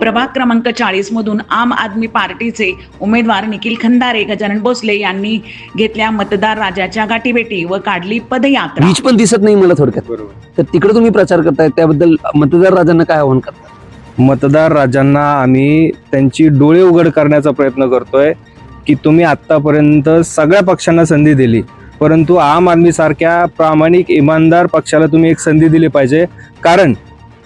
प्रभाग क्रमांक चाळीस मधून आम आदमी पार्टीचे उमेदवार निखिल खंदारे गजानन भोसले यांनी घेतल्या मतदार राजाच्या गाठीभेटी व काढली पदयात्रा. बीच पण दिसत नाही मला थोडक्यात. तर तिकडे तुम्ही प्रचार करताय त्याबद्दल मतदार राजांना काय आव्हान करता? मतदार राजांना आम्ही त्यांची डोळे उघड करण्याचा प्रयत्न करतोय की तुम्ही आत्तापर्यंत सगळ्या पक्षांना संधी दिली. परंतु आम आदमी सारख्या प्रामाणिक इमानदार पक्षाला तुम्ही एक संधी दिली पाहिजे. कारण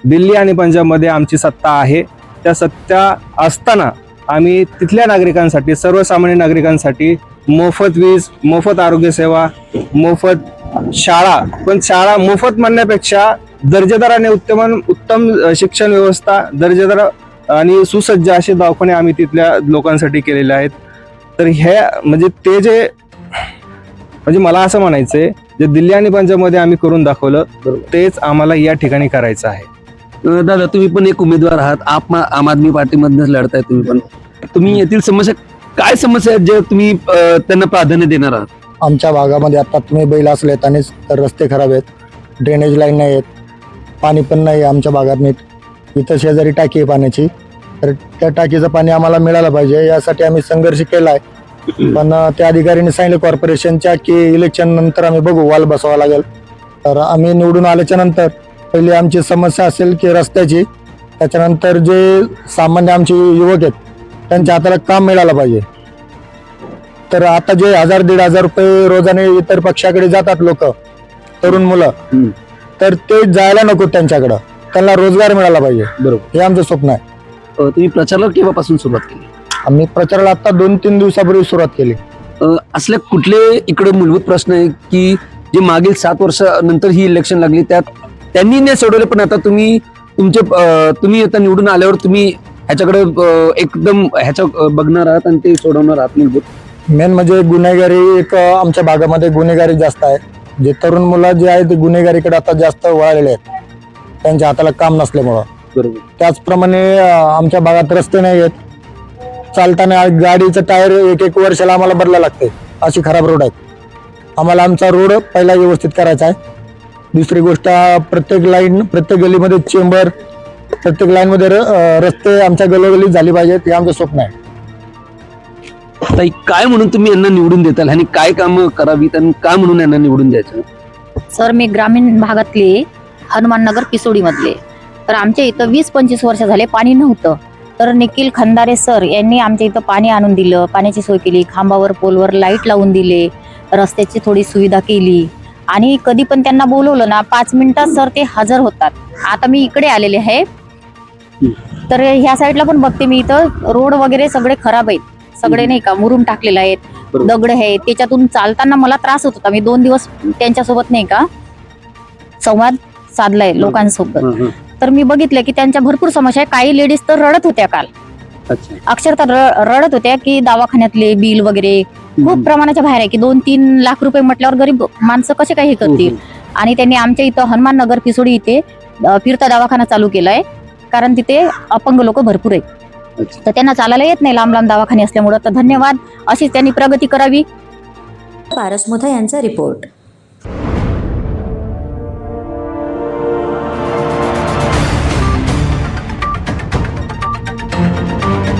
दिल्ली आणि पंजाबमध्ये आमची सत्ता आहे. त्या सत्ता असताना आम्ही तिथल्या नागरिकांसाठी सर्वसामान्य नागरिकांसाठी मोफत वीज मोफत आरोग्यसेवा मोफत शाळा पण शाळा मोफत म्हणण्यापेक्षा दर्जेदार आणि उत्तम उत्तम शिक्षण व्यवस्था दर्जेदार आणि सुसज्ज असे दवाखाने आम्ही तिथल्या लोकांसाठी केलेले आहेत. तर हे म्हणजे ते जे म्हणजे मला असं म्हणायचंय जे दिल्ली आणि पंजाबमध्ये आम्ही करून दाखवलं तेच आम्हाला या ठिकाणी करायचं आहे. अं, दादा तुम्ही पण एक उमेदवार आहात. आप आम आदमी पार्टीमधनच लढताय तुम्ही पण. तुम्ही येथील समस्या काय समस्या आहेत जे तुम्ही अं, त्यांना प्राधान्य देणार आहात? आमच्या भागामध्ये आता तुम्ही बैल असले आणि तर रस्ते खराब आहेत. ड्रेनेज लाईन नाही आहेत. पाणी पण नाही आहे आमच्या भागात नीट. इथं शेजारी टाकी आहे पाण्याची. तर त्या टाकीचं पाणी आम्हाला मिळालं पाहिजे. यासाठी आम्ही संघर्ष केला आहे पण अं, त्या अधिकाऱ्यांनी सांगितलं कॉर्पोरेशनच्या की इलेक्शन नंतर आम्ही बघू. वाल बसवावा लागेल. तर आम्ही निवडून आल्याच्यानंतर पहिली आमची समस्या असेल की रस्त्याची त्याच्यानंतर जे सामान्य आमचे युवक आहेत त्यांच्या हाताला काम मिळालं पाहिजे. तर आता जे हजार दीड हजार रुपये रोजाने इतर पक्षाकडे जातात लोक तरुण मुलं. तर ते जायला नको त्यांच्याकडं. त्यांना रोजगार मिळाला पाहिजे. बरोबर. हे आमचं स्वप्न आहे. अं, तुम्ही प्रचाराला केव्हापासून सुरुवात केली? आम्ही प्रचाराला आता दोन तीन दिवसापूर्वी सुरुवात केली. अं, असले कुठले इकडे मूलभूत प्रश्न आहे की जे मागील सात वर्षानंतर ही इलेक्शन लागली त्यात त्यांनी नाही सोडवले पण आता तुम्ही तुमचे तुम्ही आता निवडून आल्यावर तुम्ही ह्याच्याकडे एकदम ह्याच्या बघणार आहात आणि ते सोडवणार आहात मूलभूत मेन म्हणजे गुन्हेगारी एक आमच्या भागामध्ये गुन्हेगारी जास्त आहे. जे तरुण मुलं जे आहे ते गुन्हेगारीकडे आता जास्त वळालेले आहेत. त्यांच्या हाताला काम नसल्यामुळं. बरोबर. त्याचप्रमाणे आमच्या भागात रस्ते नाही आहेत. चालताना गाडीचं टायर एक एक वर्षाला आम्हाला बदला लागते. अशी खराब रोड आहेत. आम्हाला आमचा रोड पहिला व्यवस्थित करायचा आहे. दुसरी गोष्ट प्रत्येक लाईन प्रत्येक गलीमध्ये चेंबर प्रत्येक लाईनमध्ये रस्ते आमच्या गलोगलीत झाली पाहिजेत हे आमचं स्वप्न आहे. ताई काय म्हणून तुम्ही यांना निवडून देताल? आणि काय काम करावीत आणि काय म्हणून यांना निवडून द्यायचं? सर मी ग्रामीण भागातले हनुमाननगर पिसोडी मधले तर आमच्या इथं वीस पंचवीस वर्ष झाले पाणी नव्हतं. तर निखिल खंदारे सर यांनी आमच्या इथं पाणी आणून दिलं पाण्याची सोय केली खांबावर पोलवर लाइट लावून दिले रस्त्याची थोडी सुविधा केली. आणि कधी पण त्यांना बोलवलं ना पाच मिनिटात सर ते हजर होतात. आता मी इकडे आलेले आहे. तर ह्या साईडला पण बघते मी इथं. रोड वगैरे सगळे खराब आहेत. सगळे नाही का मुरुम टाकलेलं आहेत. दगड आहे त्याच्यातून चालताना मला त्रास होत होता. मी दोन दिवस त्यांच्यासोबत नाही का संवाद साधलाय लोकांसोबत. तर मी बघितलं की त्यांच्या भरपूर समस्या आहे काही लेडीज तर रडत होत्या काल. अक्षरशः र- रडत होत्या की दवाखान्यातले बिल वगैरे खूप प्रमाणाच्या बाहेर आहे की दोन तीन लाख रुपये म्हटल्यावर गरीब माणसं कसे काही हे करतील? आणि त्यांनी आमच्या इथं हनुमान नगर पिसोडी इथे अ, फिरता दवाखाना चालू केलाय. कारण तिथे अपंग लोक भरपूर आहेत. अच्छा. तर त्यांना चालायला येत नाही लांब लांब दवाखाने असल्यामुळं. तर धन्यवाद. अशीच त्यांनी प्रगती करावी. पारसमुथा यांचा रिपोर्ट.